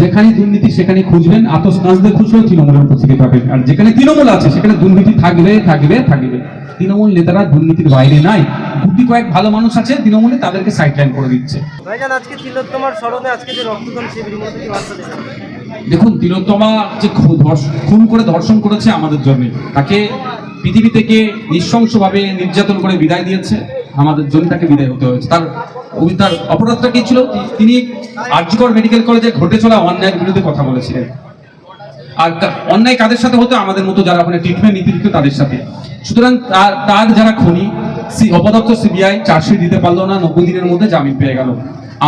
যেখানে দুর্নীতি সেখানে খুঁজবেন। আতস কাঁচতে খুঁজলেও তৃণমূলের উপস্থিতি পাবেন। আর যেখানে তৃণমূল আছে সেখানে দুর্নীতি থাকবে থাকবে থাকবে। তৃণমূল নেতারা দুর্নীতির বাইরে নাই। গুটি কয়েক ভালো মানুষ আছে তৃণমূলে তাদেরকে সাইডলাইন করে দিচ্ছে। আজকে তিলোত্তমার স্মরণে আজকে যে রক্তদান শিবির দেখুন তিলোত্তমা যে খুন করে ধর্ষণ করেছে আমাদের জন্য তাকে পৃথিবী থেকে নৃশংসভাবে নির্যাতন করে বিদায় দিয়েছে, আমাদের জন্য তাকে বিদায় হতে হয়েছে। তার তার অপরাধটা কি ছিল? তিনি আরজিকর মেডিকেল কলেজে ঘটে চলা অন্যায়ের বিরুদ্ধে কথা বলেছিলেন। আর অন্যায় কাদের সাথে হতো? আমাদের মতো যারা ওখানে ট্রিটমেন্ট নিতে দিত তাদের সাথে। সুতরাং তার তার যারা খনি, সি অপদত্ত সিবিআই চার্জশিট দিতে পারল না, নব্বই দিনের মধ্যে জামিন পেয়ে গেল।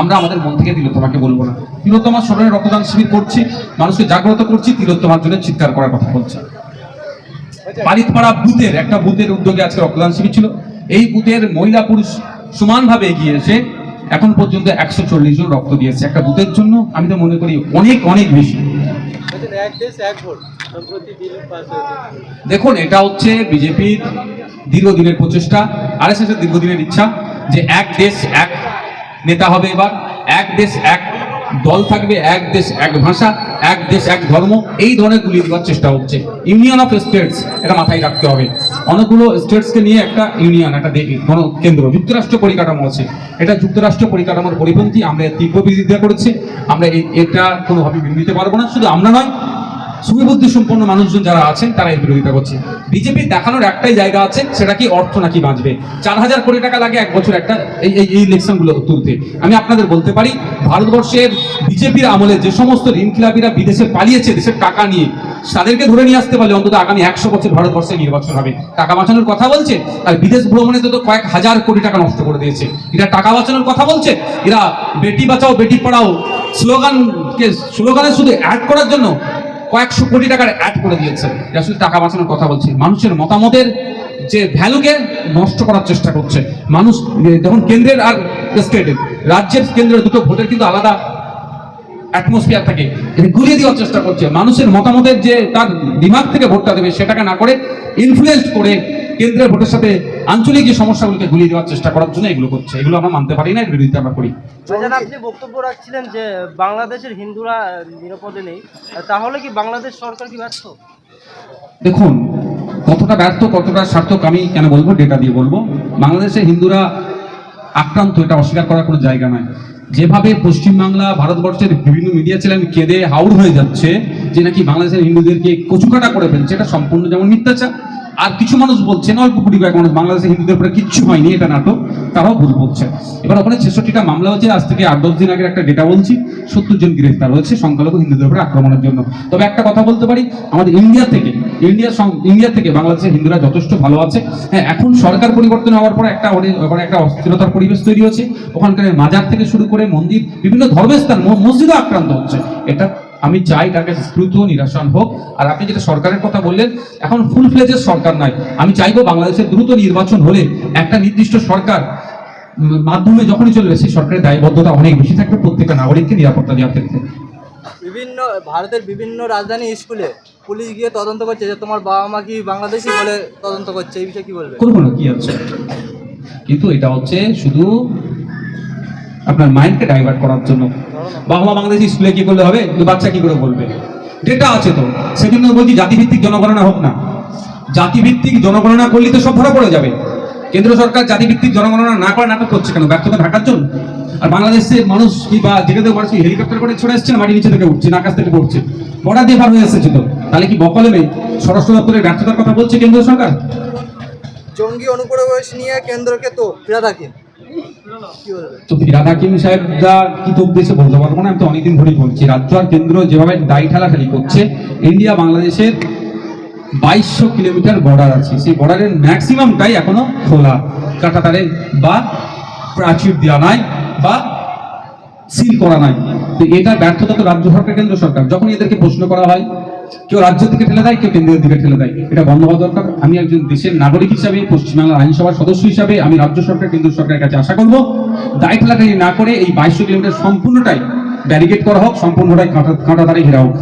আমরা আমাদের মন থেকে তিলোত্তমাকে বলব না। তিলোত্তমার স্মরণে রক্তদান শিবির করছি, মানুষকে জাগ্রত করছি, তিলোত্তমার জন্য চিৎকার করার কথা বলছি। পালিতপাড়া বুথের, একটা বুথের উদ্যোগে আজকে রক্তদান শিবির ছিল। এই বুথের মহিলা পুরুষ সমানভাবে এগিয়ে এসে এখন পর্যন্ত একশো চল্লিশ জন রক্ত দিয়েছে একটা বুথের জন্য আমি তো মনে করি অনেক অনেক বেশি। দেখুন, এটা হচ্ছে বিজেপির দীর্ঘদিনের প্রচেষ্টা, আর এস এর দীর্ঘদিনের ইচ্ছা যে এক দেশ, এক নেতা হবে এবার, এক দেশ, এক দল থাকবে এক দেশ, এক ভাষা, এক দেশ, এক ধর্ম। এই ধরনের গুলি দেওয়ার চেষ্টা হচ্ছে। ইউনিয়ন অফ স্টেটস এটা মাথায় রাখতে হবে। অনেকগুলো স্টেটসকে নিয়ে একটা ইউনিয়ন একটা গণ কেন্দ্র, যুক্তরাষ্ট্র পরিকাঠামো আছে। এটা যুক্তরাষ্ট্র পরিকাঠামোর পরিপন্থী, আমরা তীব্র বিরোধিতা করেছি। আমরা এটা কোনোভাবে মেনে নিতে পারব না। শুধু আমরা নয় সুবিবুদ্ধি সম্পন্ন মানুষজন যারা আছেন, তারা এর বিরোধিতা করছে। বিজেপির দেখানোর একটাই জায়গা আছে, সেটা কি অর্থ নাকি বাঁচবে? চার হাজার কোটি টাকা লাগে এক বছর একটা এই এই এই ইলেকশনগুলো তুলতে। আমি আপনাদের বলতে পারি, ভারতবর্ষের বিজেপির আমলে যে সমস্ত ঋণ খিলাপিরা বিদেশে পালিয়েছে, দেশের টাকা নিয়ে, তাদেরকে ধরে নিয়ে আসতে পারলে অন্তত আগামী একশো বছর ভারতবর্ষে নির্বাচন হবে। টাকা বাঁচানোর কথা বলছে, আর বিদেশ ভ্রমণে তো কয়েক হাজার কোটি টাকা নষ্ট করে দিয়েছে। এরা টাকা বাঁচানোর কথা বলছে, এরা বেটি বাঁচাও, বেটি পড়াও, স্লোগানকে, স্লোগানে শুধু অ্যাড করার জন্য কয়েকশো কোটি টাকার অ্যাড করে দিয়েছে। এটা শুধু টাকা বাঁচানোর কথা বলছি। মানুষের মতামতের যে ভ্যালুকে নষ্ট করার চেষ্টা করছে। মানুষ যখন কেন্দ্রের আর স্টেটের রাজ্যের কেন্দ্রের দুটো ভোটের কিন্তু আলাদা অ্যাটমসফিয়ার থাকে। এটা গুলিয়ে দেওয়ার চেষ্টা করছে। মানুষের মতামতের যে তার দিমাগ থেকে ভোটটা দেবে, সেটাকে না করে ইনফ্লুয়েন্স করে কেন্দ্রের ভোটের সাথে আঞ্চলিক যে সমস্যাগুলোকে গুলিয়ে দেওয়ার চেষ্টা করার জন্য এগুলো করছে। এগুলো আমরা মানতে পারি না এর বিরোধিতা আমরা করি। আপনি বক্তব্য রাখছিলেন যে বাংলাদেশের হিন্দুরা নিরাপদে নেই। তাহলে কি বাংলাদেশ সরকার কি ব্যর্থ? দেখুন কতটা ব্যর্থ কতটা সার্থক আমি কেন বলব ডেটা দিয়ে বলব। বাংলাদেশে হিন্দুরা আক্রান্ত এটা অস্বীকার করার কোনো জায়গা নয়। যেভাবে পশ্চিমবাংলা ভারতবর্ষের বিভিন্ন মিডিয়া ছিলেন কেঁদে হাউর হয়ে যাচ্ছে যে নাকি বাংলাদেশের হিন্দুদেরকে কচুকাটা করে ফেলছে এটা সম্পূর্ণ যেমন মিথ্যাচার। আর কিছু মানুষ বলছেন অল্প কোটি কয়েক মানুষ বাংলাদেশের হিন্দুদের উপরে কিচ্ছু হয়নি এটা নাটক, তারাও ভুল বলছে। এবার ওখানে ছেষট্টিটা মামলা হচ্ছে আজ থেকে আট, দশ দিন আগের একটা ডেটা বলছি, সত্তর জন গ্রেফতার হয়েছে সংখ্যালঘু হিন্দুদের উপরে আক্রমণের জন্য। তবে একটা কথা বলতে পারি, আমাদের ইন্ডিয়া থেকে, ইন্ডিয়া ইন্ডিয়া থেকে বাংলাদেশের হিন্দুরা যথেষ্ট ভালো আছে। হ্যাঁ এখন সরকার পরিবর্তন হওয়ার পর একটা ওখানে একটা অস্থিরতার পরিবেশ তৈরি হচ্ছে ওখানকার মাজার থেকে শুরু করে মন্দির, বিভিন্ন ধর্মের স্থান মসজিদও আক্রান্ত হচ্ছে। এটা আমি চাই তাকে দ্রুত নিরাসন হোক। আর আপনি যেটা সরকারের কথা বললেন এখন ফুল ফ্লেজের সরকার নয়। আমি চাইব বাংলাদেশের দ্রুত নির্বাচন হলে একটা নির্দিষ্ট সরকার মাধ্যমে যখনই চলবে সেই সরকারের দায়বদ্ধতা অনেক বেশি থাকবে প্রত্যেকটা নাগরিককে নিরাপত্তা দেওয়ার ক্ষেত্রে। বিভিন্ন ভারতের বিভিন্ন রাজধানী স্কুলে পুলিশ গিয়ে তদন্ত করছে যে তোমার বাবা মা কি বাংলাদেশি বলে তদন্ত করছে এই বিষয়ে কি বলবে? করব না কি আছে? কিন্তু এটা হচ্ছে শুধু আপনার মাইন্ডকে ডাইভার্ট করার জন্য। বাবা মা বাংলাদেশি স্কুলে কি করলে হবে? বাচ্চা কি করে বলবে? ডেটা আছে তো। সেজন্য বলছি জাতিভিত্তিক জনগণনা হোক না। জাতিভিত্তিক জনগণনা করলে তো সব ধরা পড়ে যাবে। কেন্দ্র সরকার জাতিভিত্তিক জনগণনা না করে নাটক করছে কেন? ব্যর্থতা ঢাকার জন্য। আর বাংলাদেশের মানুষ কি বা যেখানে মানুষ হেলিকপ্টার করে ছড়ে এসছে না মাটি নিচে থেকে উঠছে আকাশ থেকে পড়ছে। বর্ডার দিয়ে পার হয়ে এসেছে তো। তাহলে কি বকলমে স্বরাষ্ট্র দপ্তরের ব্যর্থতার কথা বলছে কেন্দ্র সরকার? জঙ্গি অনুপ্রবেশ নিয়ে কেন্দ্রকে তো ফিরা থাকে। তো ফিরাদ হাকিম সাহেবরা কি উদ্দেশ্যে বলতে পারব না আমি তো অনেকদিন ধরেই বলছি, রাজ্য আর কেন্দ্র যেভাবে দায়ী ঠেলাঠালি করছে, ইন্ডিয়া বাংলাদেশের বাইশশো কিলোমিটার বর্ডার আছে। সেই বর্ডারের ম্যাক্সিমামটাই এখনও খোলা, কাটাতারে বা প্রাচীর দেওয়া নাই বা সিল করা নাই। তো এটা ব্যর্থতা তো রাজ্য সরকার, কেন্দ্র সরকার। যখন এদেরকে প্রশ্ন করা হয় কেউ রাজ্য থেকে ঠেলে দেয়, কেউ কেন্দ্রের দিকে ঠেলে দেয়। এটা বন্ধ হওয়া দরকার। আমি একজন দেশের নাগরিক হিসাবে, পশ্চিমবাংলার আইনসভার সদস্য হিসাবে আমি রাজ্য সরকার কেন্দ্র সরকারের কাছে আশা করব দায়িত্ব ঠেলাঠালি না করে এই বাইশশো কিলোমিটার সম্পূর্ণটাই ব্যারিকেড করা হোক, সম্পূর্ণটাই কাঁটা কাঁটা ধারে ঘেরা হোক।